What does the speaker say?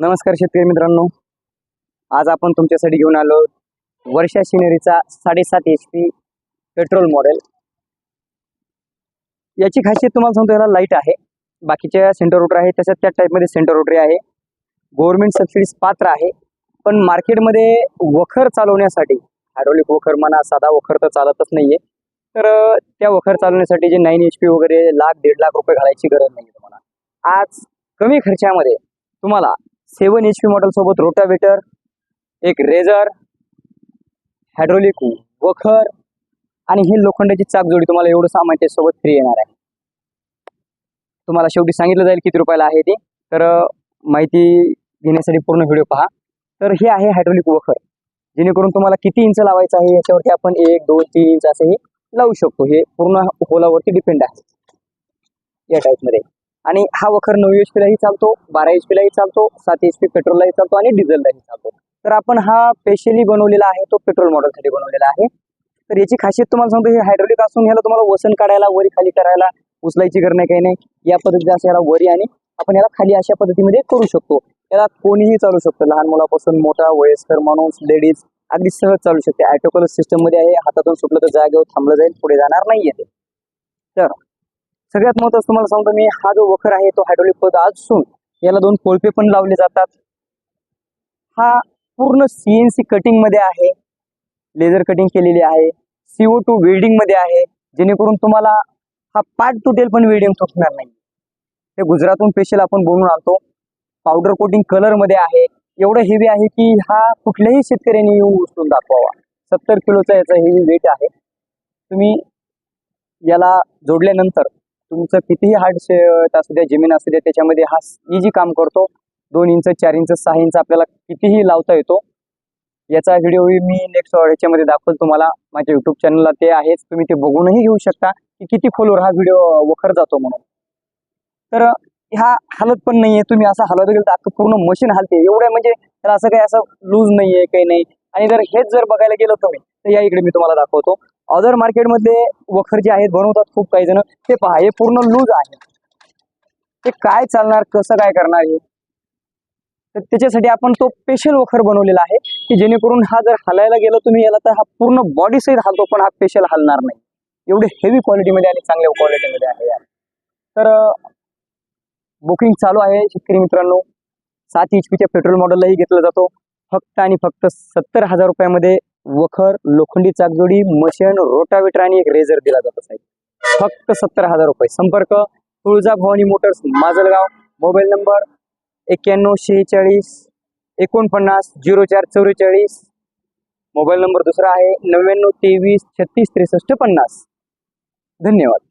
नमस्कार शेतकरी मित्रांनो. आज आपण तुमच्यासाठी घेऊन आलो वर्षा शिनेरीचा साडेसात एच पी पेट्रोल मॉडेल याची खासियत तुम्हाला सांगतो याला लाइट आहे. बाकीच्या सेंटर रोटर आहे तशाच त्या टाईपमध्ये सेंटर रोटरी आहे. गव्हर्नमेंट सबसिडीज पात्र आहे. पण मार्केटमध्ये वखर चालवण्यासाठी हायड्रोलिक वखर म्हणा साधा वखर तर चालतच नाहीये. तर त्या वखर चालवण्यासाठी जे नाईन एच पी वगैरे लाख दीड लाख रुपये घालायची गरज नाही तुम्हाला. आज कमी खर्चामध्ये तुम्हाला सेवन एच पी मॉडेल सोबत रोटावेटर एक रेझर हायड्रोलिक वखर आणि हे लोखंडाची चाकजोडी तुम्हाला एवढं सामान त्याच्यासोबत फ्री येणार आहे. तुम्हाला शेवटी सांगितलं जाईल किती रुपयाला आहे ते. तर माहिती घेण्यासाठी पूर्ण व्हिडिओ पहा. तर हे आहे हायड्रोलिक वखर. जेणेकरून तुम्हाला किती इंच लावायचं आहे याच्यावरती आपण एक दोन तीन इंच असं हे लावू शकतो. हे पूर्ण होलावरती डिपेंड आहे. या टाईपमध्ये आणि हा वखर नऊ एच पीलाही चालतो बारा एच पीलाही चालतो सात एच पी पेट्रोललाही चालतो आणि डिझेललाही चालतो. तर आपण हा स्पेशली बनवलेला आहे तो पेट्रोल मॉडेलसाठी बनवलेला आहे. तर याची खासियत तुम्हाला सांगतो हे हायड्रोलिक असून ह्याला तुम्हाला वसन काढायला वरी खाली करायला उचलायची गरज नाही काही नाही. या पद्धतीने असं याला वरी आणि आपण याला खाली अशा पद्धतीमध्ये करू शकतो. याला कोणीही चालू शकतो लहान मुलापासून मोठा वयस्कर माणूस लेडीज अगदी सहज चालू शकते. ऑटोकलस सिस्टममध्ये आहे हातातून सुटलं तर जागेवर थांबलं जाईल पुढे जाणार नाहीये ते. तर सगळ्यात महत्वाचं तुम्हाला सांगतो मी हा जो वखर आहे तो हायड्रोलिक पद असून याला दोन कोळपे पण लावले जातात. हा पूर्ण सीएनसी कटिंगमध्ये आहे लेझर कटिंग केलेली आहे सीओ टू वेल्डिंगमध्ये आहे जेणेकरून तुम्हाला हा पार्ट तुटेल पण वेल्डिंग तुटणार नाही. हे गुजरातहून स्पेशल आपण बनवून आणतो. पावडर कोटिंग कलरमध्ये आहे. एवढं हेवी आहे की हा कुठल्याही शेतकऱ्यांनी येऊन उचलून दाखवावा. सत्तर किलोचा याचा हेवी वेट आहे. तुम्ही याला जोडल्यानंतर तुमचं कितीही हार्ड असू द्या जमीन असू द्या त्याच्यामध्ये हा इजी काम करतो. दोन इंच चार इंच सहा इंच आपल्याला कितीही लावता येतो. याचा व्हिडिओ मी नेक्स्ट ह्याच्यामध्ये दाखवतो तुम्हाला. माझ्या युट्यूब चॅनलला ते आहेच. तुम्ही ते बघूनही घेऊ शकता. की किती खोलवर हा व्हिडिओ वखर जातो म्हणून. तर हा हालत पण नाहीये. तुम्ही असं हलवत गेलं तर आता पूर्ण मशीन हलते. एवढं म्हणजे त्याला असं काही असं लूज नाहीये काही नाही. आणि जर हेच जर बघायला गेलो तुम्ही तर या इकडे मी तुम्हाला दाखवतो. अदर मार्केटमधले वखर जे आहेत बनवतात खूप काही जण ते पहा हे पूर्ण लूज आहे. ते काय चालणार कसं काय करणार हे? तर त्याच्यासाठी आपण तो स्पेशल वखर बनवलेला आहे की जेणेकरून हा जर हलायला गेलो तुम्ही याला तर हा पूर्ण बॉडी सहित हलतो पण हा स्पेशल हलणार नाही. एवढे हेवी क्वालिटीमध्ये आणि चांगल्या क्वालिटीमध्ये आहे यार. तर बुकिंग चालू आहे शेतकरी मित्रांनो. सात एच पीच्या पेट्रोल मॉडेललाही घेतला जातो. फक्त आणि फक्त सत्तर हजार रुपयामध्ये वखर लोखंडी चाकजोडी मशीन रोटावेटर आणि एक रेझर दिला जातो साहेब. फक्त सत्तर हजार रुपये. संपर्क Tulja Bhavani motors Majalgaon. Mobile number एक्क्याण्णव शेहेचाळीस एकोणपन्नास झिरो चार चौवेचाळीस. मोबाईल नंबर दुसरा आहे नव्याण्णव तेवीस छत्तीस त्रेसष्ट पन्नास. धन्यवाद.